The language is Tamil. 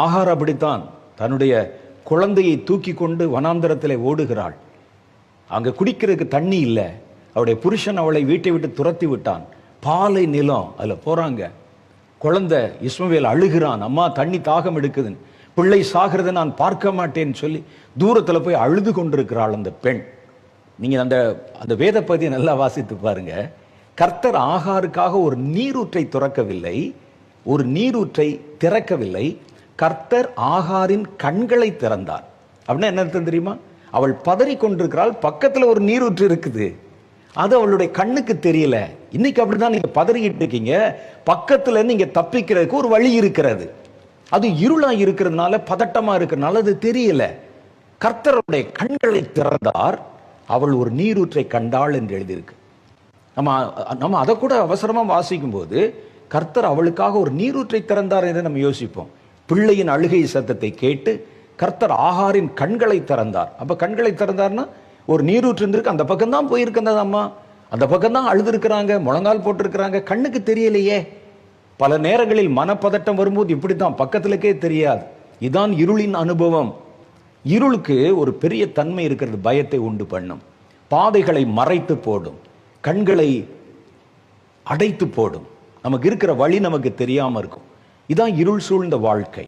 ஆகார் அப்படித்தான் தன்னுடைய குழந்தையை தூக்கி கொண்டு வனாந்தரத்தில் ஓடுகிறாள். அங்கே குடிக்கிறதுக்கு தண்ணி இல்லை. அவளுடைய புருஷன் அவளை வீட்டை விட்டு துரத்தி விட்டான். பாலை நிலம் அதில் போகிறாங்க குழந்தை இஸ்மவேல் அழுகிறான். அம்மா தண்ணி தாகம் எடுக்குதுன்னு. பிள்ளை சாகிறதை நான் பார்க்க மாட்டேன்னு சொல்லி தூரத்தில் போய் அழுது கொண்டிருக்கிறாள் அந்த பெண். நீங்கள் அந்த அந்த வேதப்பதியை நல்லா வாசித்து பாருங்க. கர்த்தர் ஆகாருக்காக ஒரு நீரூற்றை துறக்கவில்லை. ஒரு நீரூற்றை திறக்கவில்லை. கர்த்தர் ஆகாரின் கண்களை திறந்தார். அப்படின்னா என்ன அர்த்தம் தெரியுமா? அவள் பதறி கொண்டிருக்கிறாள் பக்கத்தில் ஒரு நீரூற்று இருக்குது. அது அவளுடைய கண்ணுக்கு தெரியல. இன்னைக்கு அப்படிதான் நீங்க பதறிக்கிட்டு இருக்கீங்க. பக்கத்துல நீங்க தப்பிக்கிறதுக்கு ஒரு வழி இருக்கிறது. அது இருளா இருக்கிறதுனால பதட்டமா இருக்கிறதுனால அது தெரியல. கர்த்தருடைய கண்களை திறந்தார். அவள் ஒரு நீரூற்றை கண்டாள் என்று எழுதியிருக்கு. நம்ம நம்ம அதை கூட அவசரமா வாசிக்கும் போது கர்த்தர் அவளுக்காக ஒரு நீரூற்றை திறந்தார் என்று நம்ம யோசிப்போம். பிள்ளையின் அழுகை சத்தத்தை கேட்டு கர்த்தர் ஆகாரின் கண்களை திறந்தார். அப்போ கண்களை திறந்தார்னா ஒரு நீரூற்று இருந்திருக்கு. அந்த பக்கம்தான் போயிருக்கிறது போயிருக்கு அம்மா. அந்த பக்கம் தான் அழுதுருக்கிறாங்க முழங்கால் போட்டிருக்கிறாங்க. கண்ணுக்கு தெரியலையே. பல நேரங்களில் மனப்பதட்டம் வரும்போது இப்படி தான் பக்கத்துலக்கே தெரியாது. இதுதான் இருளின் அனுபவம். இருளுக்கு ஒரு பெரிய தன்மை இருக்கிறது பயத்தை உண்டு பண்ணும். பாதைகளை மறைத்து போடும். கண்களை அடைத்து போடும். நமக்கு இருக்கிற வழி நமக்கு தெரியாமல் இருக்கும். இதான் இருள் சூழ்ந்த வாழ்க்கை.